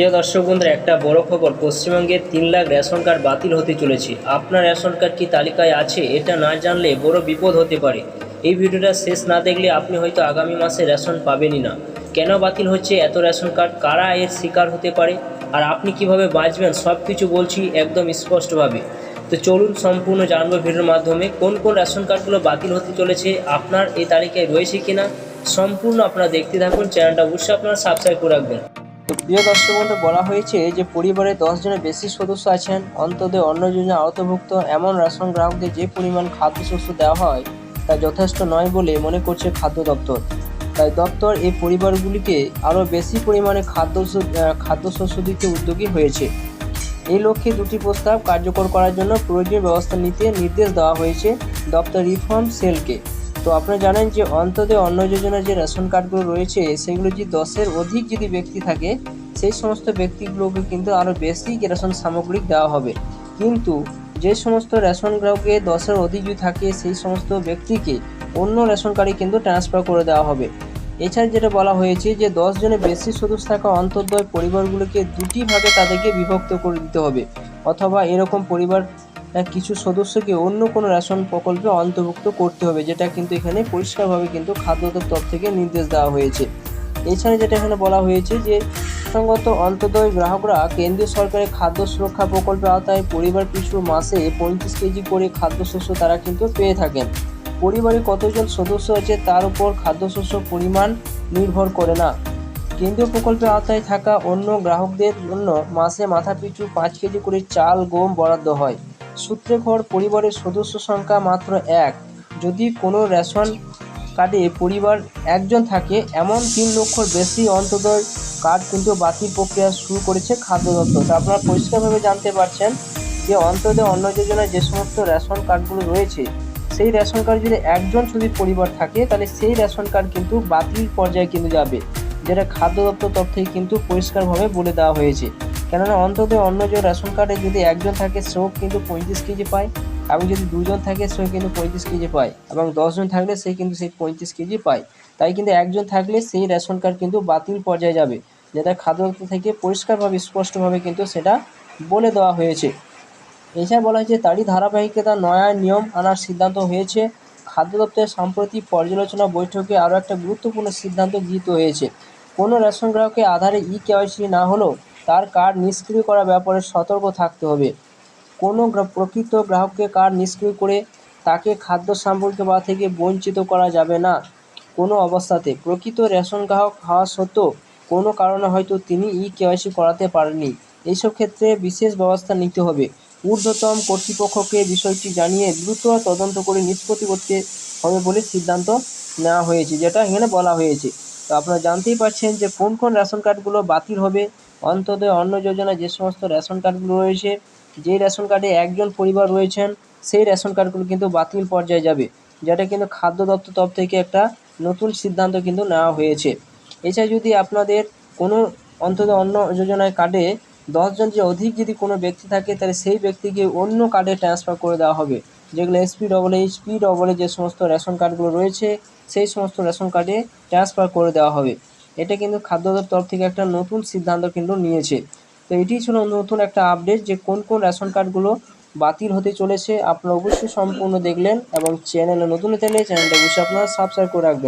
প্রিয় দর্শক বন্ধুরা, একটা বড় খবর। পশ্চিমবঙ্গের তিন লাখ রেশন কার্ড বাতিল হতে চলেছে। আপনার রেশন কার্ড কি তালিকায় আছে? এটা না জানলে বড় বিপদ হতে পারে। এই ভিডিওটা শেষ না দেখলে আপনি হয়তো আগামী মাসে রেশন পাবেনই না। কেন বাতিল হচ্ছে এত রেশন কার্ড? কারা এর শিকার হতে পারে? আর আপনি কীভাবে বাঁচবেন? সব কিছু বলছি একদম স্পষ্টভাবে। তো চলুন সম্পূর্ণ জানব ভিডিওর মাধ্যমে, কোন কোন রেশন কার্ডগুলো বাতিল হতে চলেছে, আপনার এই তালিকায় রয়েছে কিনা? সম্পূর্ণ আপনারা দেখতে থাকুন, চ্যানেলটা অবশ্যই আপনারা সাবস্ক্রাইব করে রাখবেন। তো প্রিয় দর্শক বন্ধু, বলা হয়েছে যে পরিবারে দশ জনের বেশি সদস্য আছেন, অন্তত অন্য যোজনা আওতাভুক্ত। এমন রেশন গ্রাহকদের যে পরিমাণ খাদ্যশস্য দেওয়া হয় তা যথেষ্ট নয় বলে মনে করছে খাদ্য দপ্তর। তাই দপ্তর এই পরিবারগুলিকে আরও বেশি পরিমাণে খাদ্য খাদ্যশস্য দিতে উদ্যোগী হয়েছে। এই লক্ষ্যে দুটি প্রস্তাব কার্যকর করার জন্য প্রয়োজনীয় ব্যবস্থা নিতে নির্দেশ দেওয়া হয়েছে দপ্তর রিফর্ম সেলকে। তো আপনারা জানেন যে অন্তত অন্ন যোজনার যে রেশন কার্ডগুলো রয়েছে, সেগুলো যদি দশের অধিক যদি ব্যক্তি থাকে, সেই সমস্ত ব্যক্তিগুলোকে কিন্তু আরও বেশি রেশন সামগ্রিক দেওয়া হবে। কিন্তু যে সমস্ত রেশন গ্রাহকে দশের অধিক যদি থাকে, সেই সমস্ত ব্যক্তিকে অন্য রেশন কার্ডে কিন্তু ট্রান্সফার করে দেওয়া হবে। এছাড়া যেটা বলা হয়েছে যে, দশ জনের বেশি সদস্য থাকা অন্তর্দয় পরিবারগুলোকে দুটি ভাগে তাদেরকে বিভক্ত করে দিতে হবে। অথবা এরকম পরিবার কিছু সদস্যকে অন্য কোনো রেশন প্রকল্পে অন্তর্ভুক্ত করতে হবে, যেটা কিন্তু এখানে পরিষ্কারভাবে কিন্তু খাদ্য দপ্তর থেকে নির্দেশ দেওয়া হয়েছে। এছাড়া যেটা এখানে বলা হয়েছে যে সঙ্গত অন্তদয় গ্রাহকরা কেন্দ্রীয় সরকারের খাদ্য সুরক্ষা প্রকল্পের আওতায় পরিবার পিছু মাসে পঁয়ত্রিশ কেজি করে খাদ্যশস্য তারা কিন্তু পেয়ে থাকেন। পরিবারে কতজন সদস্য আছে তার উপর খাদ্যশস্য পরিমাণ নির্ভর করে না। কেন্দ্রীয় প্রকল্পের আওতায় থাকা অন্য গ্রাহকদের জন্য মাসে মাথাপিছু পাঁচ কেজি করে চাল, গম বরাদ্দ হয়। সূত্রে খবর পরিবারের সদস্য সংখ্যা মাত্র এক। যদি কোনো রেশন কার্ডে পরিবার একজন থাকে, এমন তিন লক্ষর বেশি অন্তদয় কার্ড কিন্তু বাতিল প্রক্রিয়া শুরু করেছে খাদ্য দপ্তর আপনারা পরিষ্কারভাবে জানতে পারছেন যে অন্তদয় অন্ন যোজনায় যে সমস্ত রেশন কার্ডগুলো রয়েছে, সেই রেশন কার্ড যদি একজন যদি পরিবার থাকে, তাহলে সেই রেশন কার্ড কিন্তু বাতিল পর্যায়ে কিন্তু যাবে, যেটা খাদ্য দপ্তর তরফ থেকে কিন্তু পরিষ্কারভাবে বলে দেওয়া হয়েছে। কেননা অন্তত অন্য যে রেশন কার্ডে যদি একজন থাকে সেও কিন্তু পঁয়ত্রিশ কেজি পায়। এবং যদি দুজন থাকে সেও কিন্তু পঁয়ত্রিশ কেজি পায়। এবং দশজন থাকলে সে কিন্তু সেই পঁয়ত্রিশ কেজি পায়। তাই কিন্তু একজন থাকলে সেই রেশন কার্ড কিন্তু বাতিল পর্যায়ে যাবে। যেটা খাদ্য দপ্তর থেকে পরিষ্কারভাবে, স্পষ্টভাবে কিন্তু সেটা বলে দেওয়া হয়েছে। এছাড়া বলা হয়েছে, তারই ধারাবাহিকতা নয়া নিয়ম আনার সিদ্ধান্ত হয়েছে। খাদ্য দপ্তরের সাম্প্রতিক পর্যালোচনা বৈঠকে আরও একটা গুরুত্বপূর্ণ সিদ্ধান্ত গৃহীত হয়েছে। কোনো রেশন গ্রাহকে আধারে ই কেওয়াইসি না হলেও তার কার্ড নিষ্ক্রিয় করার ব্যাপারে সতর্ক থাকতে হবে। কোনো প্রকৃত গ্রাহককে কার্ড নিষ্ক্রিয় করে তাকে খাদ্য সামগ্রী বা থেকে বঞ্চিত করা যাবে না। কোনো অবস্থাতে প্রকৃত রেশন গ্রাহক হওয়া সত্ত্বেও কোনো কারণে হয়তো তিনি ই কেওয়াইসি করাতে পারেননি। এইসব ক্ষেত্রে বিশেষ ব্যবস্থা নিতে হবে। ঊর্ধ্বতম কর্তৃপক্ষকে বিষয়টি জানিয়ে দ্রুত তদন্ত করে নিষ্পত্তি করতে হবে বলে সিদ্ধান্ত নেওয়া হয়েছে, যেটা এখানে বলা হয়েছে। তো আপনারা জানতেই পারছেন যে কোন কোন রেশন কার্ডগুলো বাতিল হবে অন্তদয় অন্ন যোজনায় যে সমস্ত রেশন কার্ডগুলো রয়েছে যে রেশন কার্ডে একজন পরিবার রয়েছেন, সেই রেশন কার্ডগুলো কিন্তু বাতিল পর্যায়ে যাবে, যেটা কিন্তু খাদ্য দপ্তর তরফ থেকে একটা নতুন সিদ্ধান্ত কিন্তু নেওয়া হয়েছে। এছাড়া যদি আপনাদের কোনো অন্তত অন্য যোজনায় কার্ডে দশজন যে অধিক যদি কোনো ব্যক্তি থাকে, তাহলে সেই ব্যক্তিকে অন্য কার্ডে ট্রান্সফার করে দেওয়া হবে, যেগুলো SP double H P double যে সমস্ত রেশন কার্ডগুলো রয়েছে, সেই সমস্ত রেশন কার্ডে ট্রান্সফার করে দেওয়া হবে। এটা কিন্তু খাদ্য দপ্তর থেকে একটা নতুন সিদ্ধান্ত কিন্তু নিয়েছে। তো এটি ছিল নতুন একটা আপডেট যে কোন কোন রেশন কার্ডগুলো বাতিল হতে চলেছে। আপনারা অবশ্যই সম্পূর্ণ দেখলেন এবং চ্যানেলে নতুন হতে চ্যানেলটা অবশ্যই আপনারা সাবস্ক্রাইব করে রাখবেন।